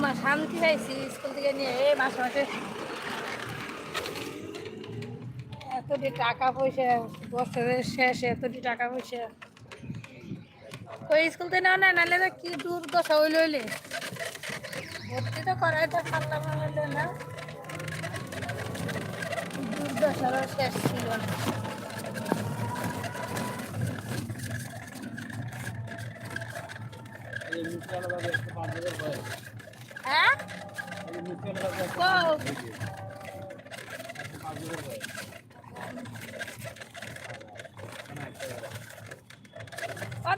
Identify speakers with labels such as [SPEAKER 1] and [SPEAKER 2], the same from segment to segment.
[SPEAKER 1] ঘুমা শান্তি পাইছি স্কুল থেকে নিয়ে এই মাসে মাসে। এতটি টাকা পয়সা, বছরের শেষে এতটি টাকা পয়সা। ওই স্কুল থেকে নেওয়া না নাহলে কি দুর্দশা হইলে হইলে? ভর্তি তো করাই তো পারলাম না দুর্দশারও শেষ ছিল না। কও। ও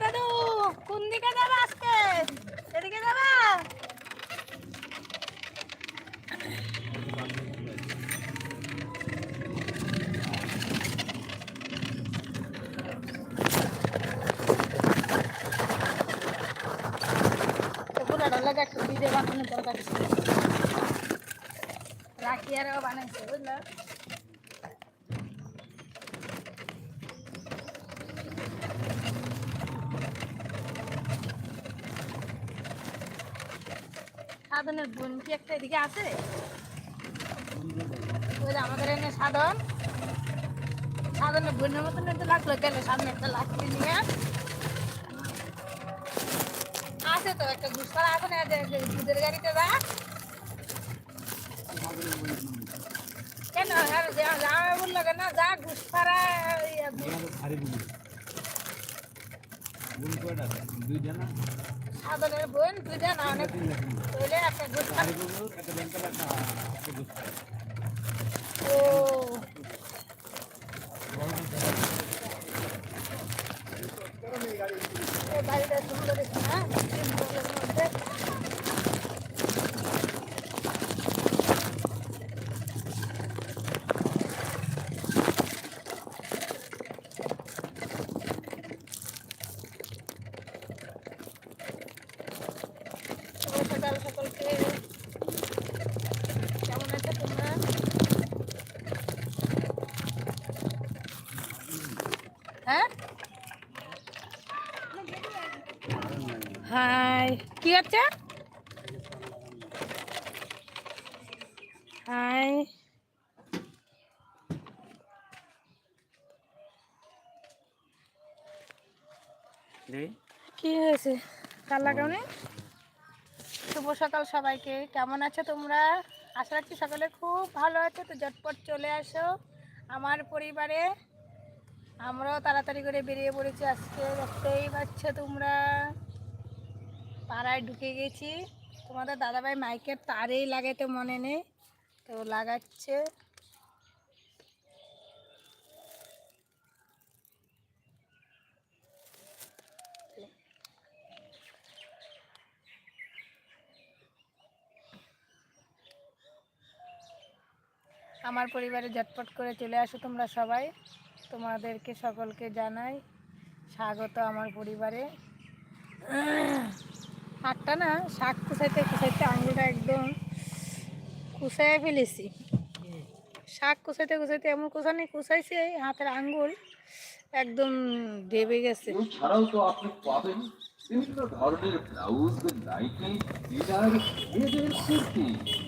[SPEAKER 1] দাদু কোন দিকে যাবে আজকে এদিকে যাবা পুরাটা লাগে একটু সাধনের বোন কি একটা এদিকে আছে? আমাদের এনে সাধন। সাধনের বোনের মতন লাগল গেল সামনে একটা লাঠি নিয়ে। আছে তো একটা ঘুষপাড়া আছে না দুধের গাড়িতে যা। কেন? আর যা- বলল কেন? যা ঘুষপাড়া সাধনের বোন দুইটা না অনেক একটা ঘুষপাড়া ও 哎。কি হচ্ছে হাই কি হয়েছে? কাল লাগাওনি? শুভ সকাল সবাইকে। কেমন আছো তোমরা? আশা রাখছি সকলে খুব ভালো আছে তো ঝটপট চলে আসো আমার পরিবারে। আমরাও তাড়াতাড়ি করে বেরিয়ে পড়েছি আজকে দেখতেই পাচ্ছ তোমরা। পাড়ায় ঢুকে গেছি। তোমাদের দাদাভাই মাইকের তারেই লাগাইতে মনে নেই, তো লাগাচ্ছে। আমার পরিবারে ঝটপট করে চলে আসো তোমরা সবাই। তোমাদেরকে সকলকে জানাই স্বাগত আমার পরিবারে। শাকটা না শাক কুচাইতে কুচাইতে আঙুলটা একদম কুচাই ফেলেছি। শাক কুচাইতে কুচাইতে এমন কুচানি কুচাইছে, হাতের আঙ্গুল একদম ডেবে গেছে।
[SPEAKER 2] ধরনের ব্লাউজ, নাইটি,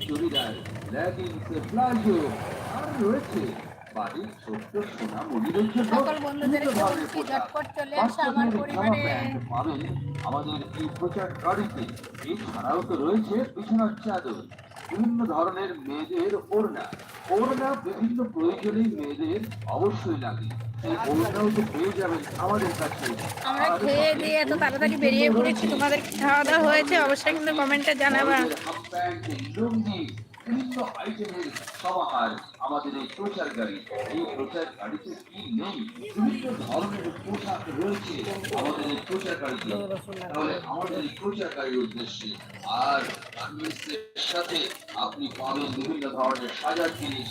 [SPEAKER 2] চুড়িদার আর রয়েছে
[SPEAKER 1] সকল বন্ধুদেরকে
[SPEAKER 2] বিভিন্ন ধরনের
[SPEAKER 1] বলছি ঝটপট চলে আসো আমার পরিবারে।
[SPEAKER 2] আমাদের এই প্রচার গাড়িতে এছাড়াও তো রয়েছে বিছানার চাদর বিভিন্ন ধরনের মেয়েদের ওড়না। ওড়না বিভিন্ন প্রয়োজনে মেয়েদের অবশ্যই লাগে। কাছে।
[SPEAKER 1] আমরা খেয়ে দিয়ে এত তাড়াতাড়ি বেরিয়ে পড়েছি তোমাদের খাওয়া দাওয়া হয়েছে? অবশ্যই কিন্তু কমেন্টে জানাবা।
[SPEAKER 2] বিভিন্ন আইটেমের সমাহার আমাদের এই প্রচার গাড়ি এই প্রচার গাড়িতে কি নেই? বিভিন্ন ধরনের পোশাক রয়েছে আমাদের এই প্রচার গাড়িতে তাহলে আমাদের এই প্রচার গাড়ির উদ্দেশ্যে আর সাথে আপনি পাবেন বিভিন্ন ধরনের সাজার জিনিস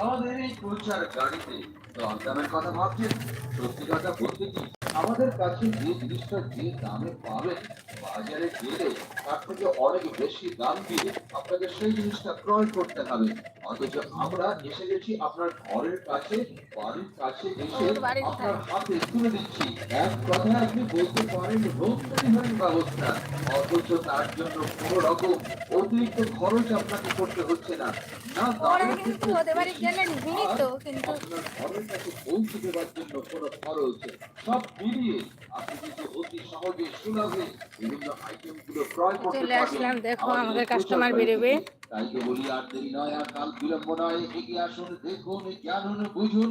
[SPEAKER 2] আমাদের এই প্রচার গাড়িতে তো দামের কথা ভাবছেন সত্যি কথা বলতে কি? আমাদের কাছে যে জিনিসটা যে দামে পাবেন বাজারে গেলে তার থেকে অনেক বেশি দাম দিয়ে আপনাকে সেই জিনিসটা ক্রয় করতে হবে। অথচ আমরা এসে গেছি আপনার ঘরের কাছে বাড়ির কাছে এসে? আপনার হাতে তুলে দিচ্ছি। এক কথায় আপনি বলতে পারেন হোম ডেলিভারি ব্যবস্থা। অথচ তার জন্য কোনো রকম অতিরিক্ত খরচ আপনাকে করতে হচ্ছে না। না দামের ক্ষেত্রে আপনার ঘরের কাছে পৌঁছে দেওয়ার জন্য কোনো খরচ সব মিলিয়ে আপনি কিন্তু অতি সহজে সুলভে বিভিন্ন আইটেম ক্রয় করতে
[SPEAKER 1] চলে আসলাম, দেখো
[SPEAKER 2] আমাদের
[SPEAKER 1] কাস্টমার বেরোবে।
[SPEAKER 2] তাই তো বলি আর দেরি নয় আর কাল বিলম্ব নয় এগিয়ে আসুন দেখুন জানুন বুঝুন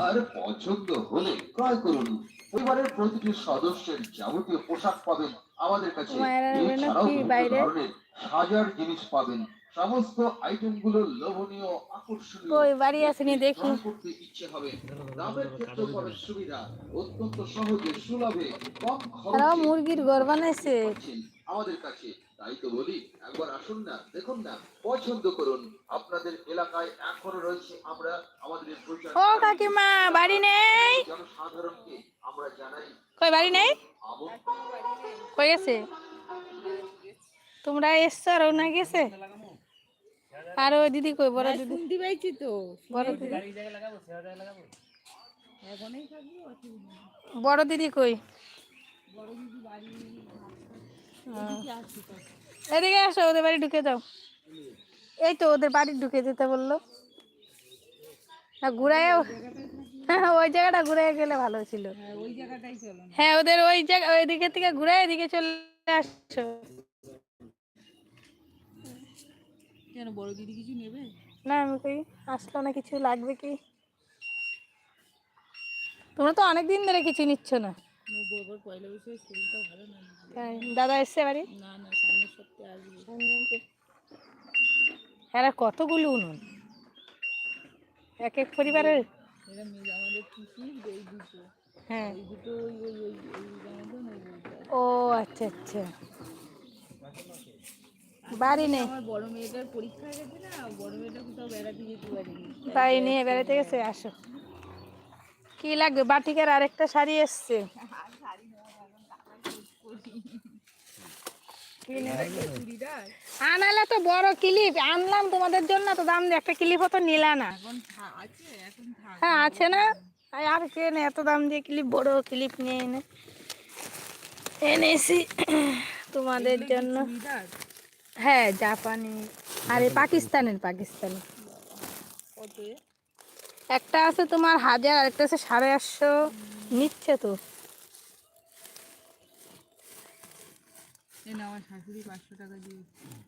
[SPEAKER 2] আর পছন্দ হলে ক্রয় করুন পরিবারের প্রতিটি সদস্যের যাবতীয় পোশাক পাবেন আমাদের কাছে এছাড়াও বিভিন্ন
[SPEAKER 1] বাইরে?
[SPEAKER 2] ধরনের সাজার জিনিস পাবেন সমস্ত আইটেমগুলো লোভনীয় আকর্ষণীয়।
[SPEAKER 1] কই বাড়ি আসেনি দেখি।
[SPEAKER 2] করতে ইচ্ছে হবে। দামের ক্ষেত্রে পাবেন সুবিধা অত্যন্ত সহজে সুলভে কম খরচে
[SPEAKER 1] মুরগির ঘর বানাইছে।
[SPEAKER 2] আমাদের কাছে। তাই তো বলি একবার আসুন না দেখুন না পছন্দ করুন। আপনাদের এলাকায় এখনও রয়েছে আমরা আমাদের
[SPEAKER 1] ও কাকিমা বাড়ি নেই?
[SPEAKER 2] জনসাধারণকে আমরা জানাই।
[SPEAKER 1] কই বাড়ি নেই? কই গেছে? তোমরা এসছো আর না গেছে? আর ওই দিদি কই বড় দিদি?
[SPEAKER 3] শুনতে পাইছি তো
[SPEAKER 1] বড় দিদি। বড় দিদি কই? হ্যাঁ। এদিকে আসো ওদের বাড়ি ঢুকে যাও। এই তো ওদের বাড়ি ঢুকে যেতে বলল। না ঘুরায় হ্যাঁ ওই জায়গাটা ঘুরে গেলে ভালো ছিল।
[SPEAKER 3] হ্যাঁ, ওই জায়গাটাই চলো
[SPEAKER 1] হ্যাঁ ওদের ওই জায়গা ওই দিকে থেকে ঘুরে এদিকে চলে আসছো
[SPEAKER 3] কেন বড় দিদি কিছু নেবে
[SPEAKER 1] না আমি কই আসলো না কিছু লাগবে কি তোমরা তো অনেক দিন ধরে কিছু নিচ্ছ না দাদা এসছে বাড়ি হ্যাঁ কতগুলো উনুন এক এক পরিবারের হ্যাঁ ও আচ্ছা আচ্ছা বাড়ি নেই।
[SPEAKER 3] বড় মেয়েটার পরীক্ষা গেছে না বড় মেয়েটা কোথাও বেড়াতে যেতে পারিনি।
[SPEAKER 1] তাই নিয়ে বেড়াতে গেছে আসো। কি লাগবে? বাটিকার আরেকটা শাড়ি এসছে। আনালে তো বড় ক্লিপ আনলাম তোমাদের জন্য তো দাম দিয়ে একটা ক্লিপও তো নিলা না। হ্যাঁ আছে না? আর আর কে না এত দাম দিয়ে ক্লিপ বড় ক্লিপ নিয়ে এনে। এনেছি তোমাদের জন্য। হ্যাঁ জাপানি। আরে পাকিস্তানের পাকিস্তানি। একটা আছে তোমার হাজার আরেকটা আছে সাড়ে আটশো। নিচ্ছে তো।
[SPEAKER 3] আমার শাশুড়ি পাঁচশো টাকা দিয়ে। হ্যাঁ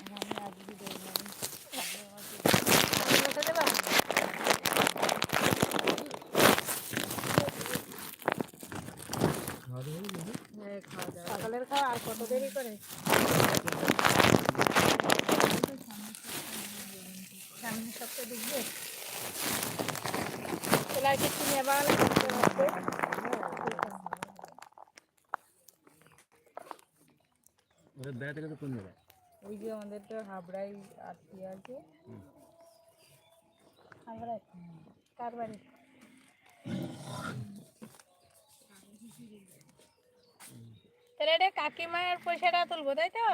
[SPEAKER 3] খাওয়া
[SPEAKER 1] সকালের খাওয়া আর কত দেরি করে সামনের সপ্তাহে দেখবে এলার কিছু নেবার আছে
[SPEAKER 3] ওই যে আমাদের তো হাবড়াই আত্মীয় আছে
[SPEAKER 1] আমরা কার বাড়ি তাহলে এটা কাকিমার পয়সাটা তুলবো, তাই তো?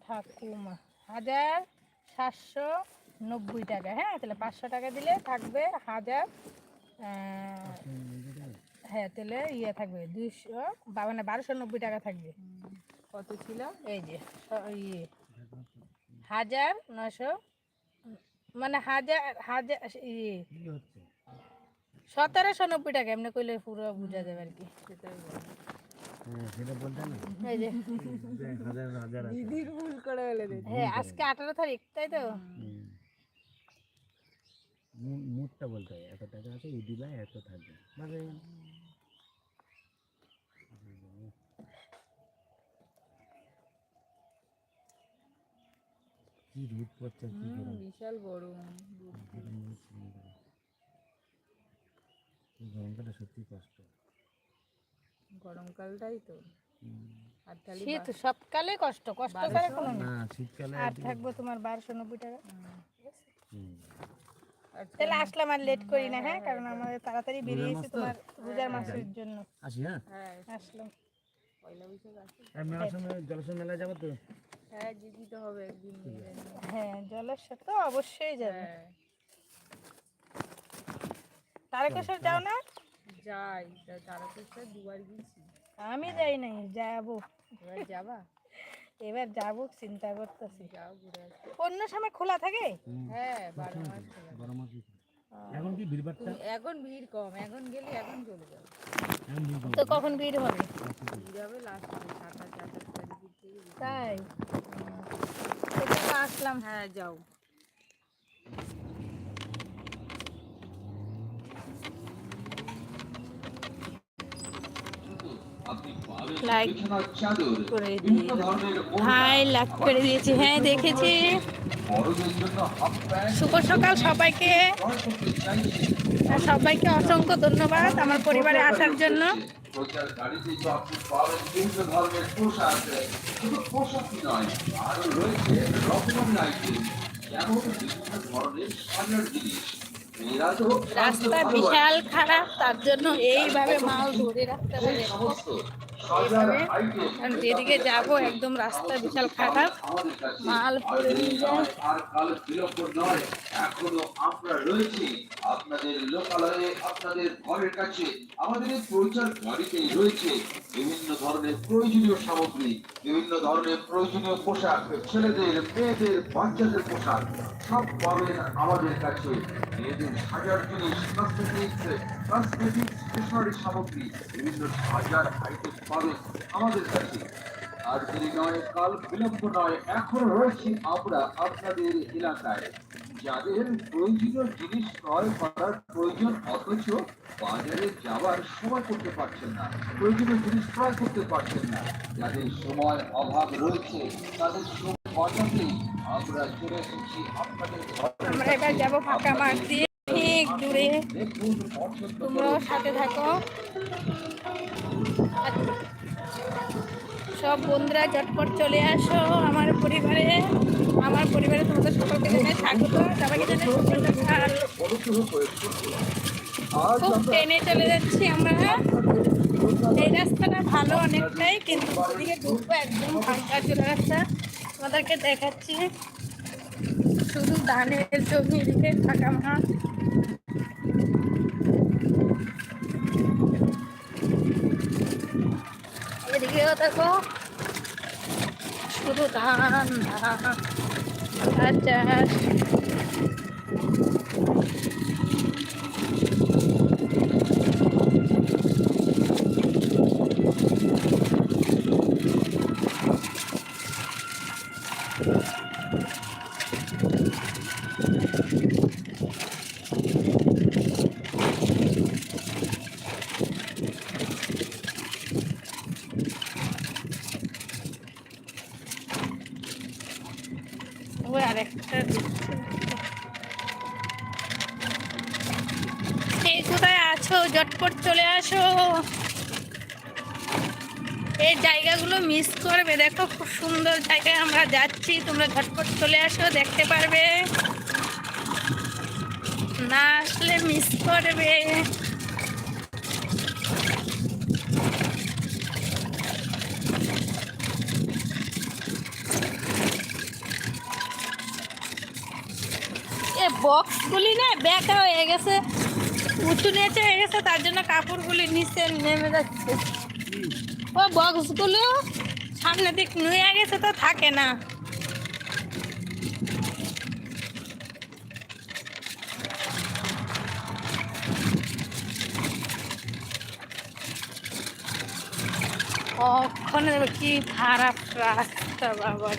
[SPEAKER 1] ঠাকুমা, হাজার সাতশো নব্বই টাকা হ্যাঁ? তাহলে পাঁচশো টাকা দিলে থাকবে হাজার হ্যাঁ তাহলে ইয়ে থাকবে দুইশো মানে বারোশো নব্বই টাকা থাকবে।
[SPEAKER 3] কত ছিল?
[SPEAKER 1] এই যে ইয়ে হাজার নশো মানে হাজার হাজার ইয়ে সতেরোশো নব্বই টাকা এমনি কইলে পুরো বোঝা যাবে আর কি
[SPEAKER 3] সেটাই বলো।
[SPEAKER 1] এই যে।
[SPEAKER 3] দিদির ভুল করে বলে
[SPEAKER 1] হ্যাঁ আজকে আঠারো তারিখ তাই তো?
[SPEAKER 4] বলতে হয় এত টাকা আছে এই দিবা এত থাকবে। মানে কি
[SPEAKER 3] বিশাল গরম।
[SPEAKER 4] এই গরমকালটা সত্যি কষ্ট।
[SPEAKER 3] গরমকালটাই তো।
[SPEAKER 1] শীত সবকালে কষ্ট কষ্ট ছাড়া কোনো
[SPEAKER 4] না শীতকালে
[SPEAKER 1] আর থাকব তোমার বারোশো নব্বই টাকা। তাহলে আসলাম আর লেট করি না হ্যাঁ কারণ আমাদের তাড়াতাড়ি বেরিয়েছি তোমার রোজার মাসের জন্য।
[SPEAKER 4] আসি হ্যাঁ?
[SPEAKER 3] হ্যাঁ
[SPEAKER 1] আসলাম।
[SPEAKER 4] যাব তো?
[SPEAKER 3] হ্যাঁ যেতে তো হবে একদিন।
[SPEAKER 1] হ্যাঁ জলের সাথে অবশ্যই যাবে।
[SPEAKER 3] হ্যাঁ।
[SPEAKER 1] তারকেশ্বর যাও না?
[SPEAKER 3] যাই তারকেশ্বর দুবার গেছি।
[SPEAKER 1] আমি যাই নাই যাব।
[SPEAKER 3] এবার যাবা?
[SPEAKER 1] এবার যাব চিন্তা করতেছি।
[SPEAKER 3] যাও ঘুরে
[SPEAKER 1] অন্য সময় খোলা থাকে?
[SPEAKER 3] হ্যাঁ বারো মাস খোলা।
[SPEAKER 4] বারো মাস এখন কি ভিড়ভাড়টা
[SPEAKER 3] তুমি এখন ভিড় কম এখন গেলে এখন চলে যাবে।
[SPEAKER 4] ভিড়।
[SPEAKER 1] তো কখন ভিড় হবে?
[SPEAKER 3] ভিড় হবে লাস্ট সাতাশ আঠাশ তারিখের থেকে
[SPEAKER 1] তাই? আসলাম।
[SPEAKER 3] হ্যাঁ যাও।
[SPEAKER 2] চাদর
[SPEAKER 1] করে দিয়ে
[SPEAKER 2] ধরনের ওড়না,
[SPEAKER 1] করে দিয়েছি। হ্যাঁ দেখেছি। শুভ সকাল সবাইকে। সবাইকে অসংখ্য ধন্যবাদ আমার পরিবারে আসার জন্য। রাস্তা বিশাল খারাপ তার জন্য এইভাবে মাল ধরে রাখতে
[SPEAKER 2] সাজার
[SPEAKER 1] যেদিকে যাব, একদম রাস্তা বিশাল খারাপ মাল পড়ে নিয়ে
[SPEAKER 2] এখনও আমরা রয়েছি আপনাদের লোকালয়ে, আপনাদের ঘরের কাছে। আমাদের প্রচার গাড়িতেই রয়েছে বিভিন্ন ধরনের প্রয়োজনীয় সামগ্রী, বিভিন্ন ধরনের প্রয়োজনীয় পোশাক। ছেলেদের, মেয়েদের, বাচ্চাদের পোশাক সব পাবেন আমাদের কাছে। মেয়েদের সাজার জিনিস কসমেটিক্স কসমেটিক স্টেশনারি সামগ্রী বিভিন্ন সাজার আইটেম পাবেন আমাদের কাছে আর দেরি নয় কাল বিলম্ব নয় এখন রয়েছি আমরা আপনাদের এলাকায় যাদের প্রয়োজনীয় জিনিস ক্রয় করার প্রয়োজন অথচ বাজারে যাওয়ার সময় করতে পারছেন না প্রয়োজনীয় জিনিস ক্রয় করতে পারছেন না যাদের সময় অভাব রয়েছে তাদের আমরা
[SPEAKER 1] এবার যাব ফাঁকা মাঠ দিয়ে। ঠিক দূরে। তোমরাও সাথে থাকো। সব বন্ধুরা চটপট চলে আসো আমার পরিবারে। আমার পরিবারে তোমাদের সকলকে জানাই স্বাগত। সবাইকে জানাই। খুব ট্রেনে চলে যাচ্ছি আমরা। এই রাস্তাটা ভালো অনেকটাই কিন্তু ওদিকে ঢুকবো একদম ফাঁকা চলে রাস্তা। তোমাদেরকে দেখাচ্ছি। শুধু ধানের জমি এদিকে থাকা মা। এদিকেও দেখো। শুধু ধান ধান চাষ ওই আরেকটা দিচ্ছে। এই কোথায় আছো জটপট চলে আসো এই জায়গাগুলো করবে দেখো খুব সুন্দর জায়গায় আমরা যাচ্ছি। তোমরা ঝটপট চলে আসো, দেখতে পারবে। না আসলে মিস করবে। এ বক্সগুলি না বেঁকা হয়ে গেছে, উঁচু নিচে হয়ে গেছে, তার জন্য কাপড়গুলি নিচে নেমে যাচ্ছে। ও বক্সগুলো সামনে দিক নুয়ে গেছে তো থাকে না। ওখানে কি খারাপ রাস্তা বাবা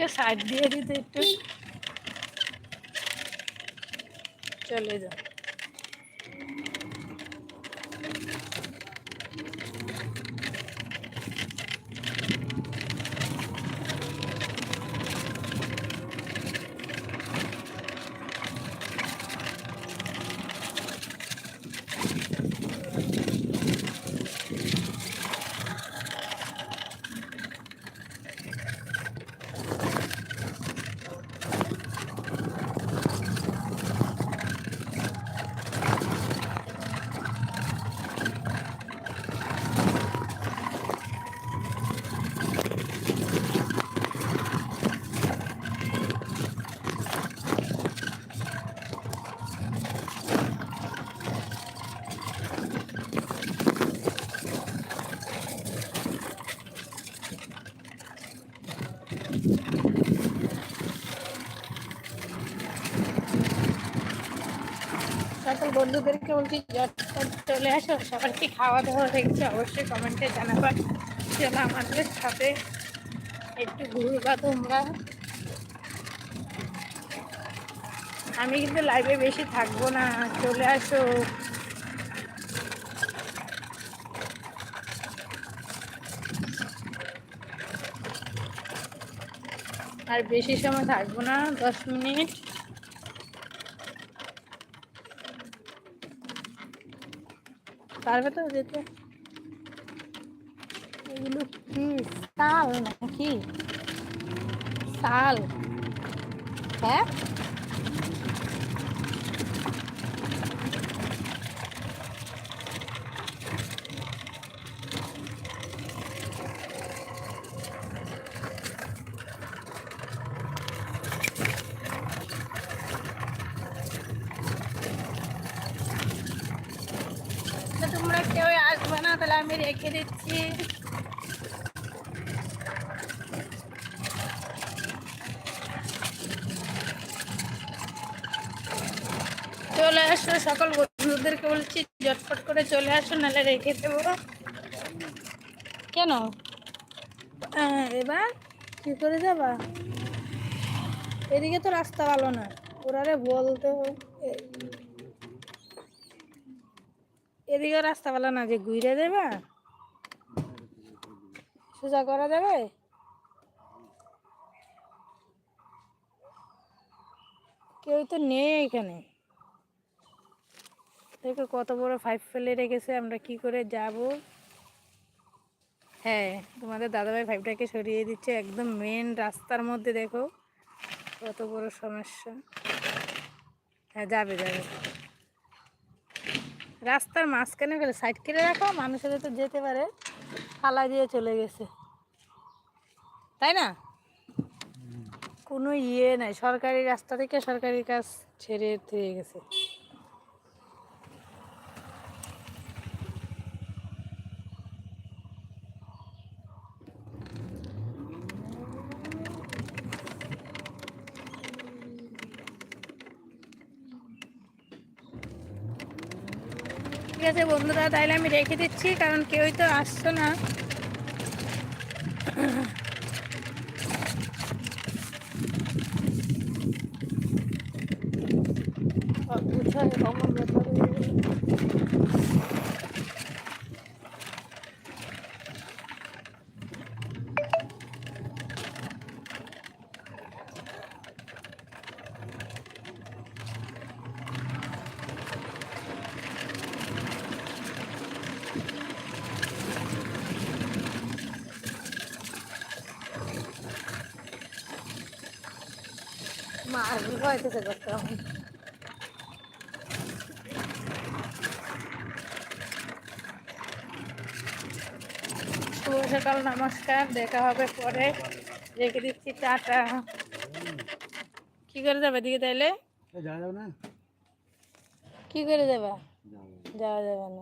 [SPEAKER 1] আমাকে সাইড দিয়ে দিতে একটু। চলে যাও। সকল বন্ধুদেরকে বলছি যতক্ষণ চলে আসো সবাইকে খাওয়া দাওয়া দেখছে অবশ্যই কমেন্টে জানাবার যেন আমাদের সাথে একটু ঘুরবা তোমরা। আমি কিন্তু লাইভে বেশি থাকব না, চলে আসো। আর বেশি সময় থাকব না, দশ মিনিট। পারবে তো যেতে? এগুলো কি, সাল নাকি? সাল। হ্যাঁ তো তোমরা কেউ আসবে না তাহলে আমি রেখে দিচ্ছি চলে আসো সকল বন্ধুদেরকে বলছি ঝটপট করে চলে আসো নাহলে রেখে দেবো। কেন? এবার কি করে যাবা? এদিকে তো রাস্তা ভালো না ওরারে বলতে এদিকে রাস্তা ভালো না যে ঘুরে দেবা সোজা করা যাবে? কেউ তো নেই এখানে। দেখো কত বড় ফাইভ ফেলে রেখেছে, আমরা কি করে যাব? হ্যাঁ তোমাদের দাদাভাই ফাইভটাকে সরিয়ে দিচ্ছে, একদম মেন রাস্তার মধ্যে দেখো। কত বড় সমস্যা। হ্যাঁ যাবে যাবে। রাস্তার মাঝখানে ফেলে সাইড কেটে রাখো, মানুষের তো যেতে পারে। ফালা দিয়ে চলে গেছে। তাই না? কোনো ইয়ে নাই, সরকারি রাস্তা থেকে সরকারি কাজ ছেড়ে দিয়ে গেছে। ঠিক আছে বন্ধুরা তাহলে আমি রেখে দিচ্ছি কারণ কেউই তো আসছো না অদ্ভুত হয়, অমন ব্যাপার হয়ে গেলো। মা ভয়তেছে করতে শুভ সকাল নমস্কার দেখা হবে পরে। রেখে দিচ্ছি টাটা কি করে যাবে দিকে তাইলে?
[SPEAKER 4] যাওয়া যাবে না?
[SPEAKER 1] কি করে
[SPEAKER 4] যাবা?
[SPEAKER 1] যাওয়া যাবে না।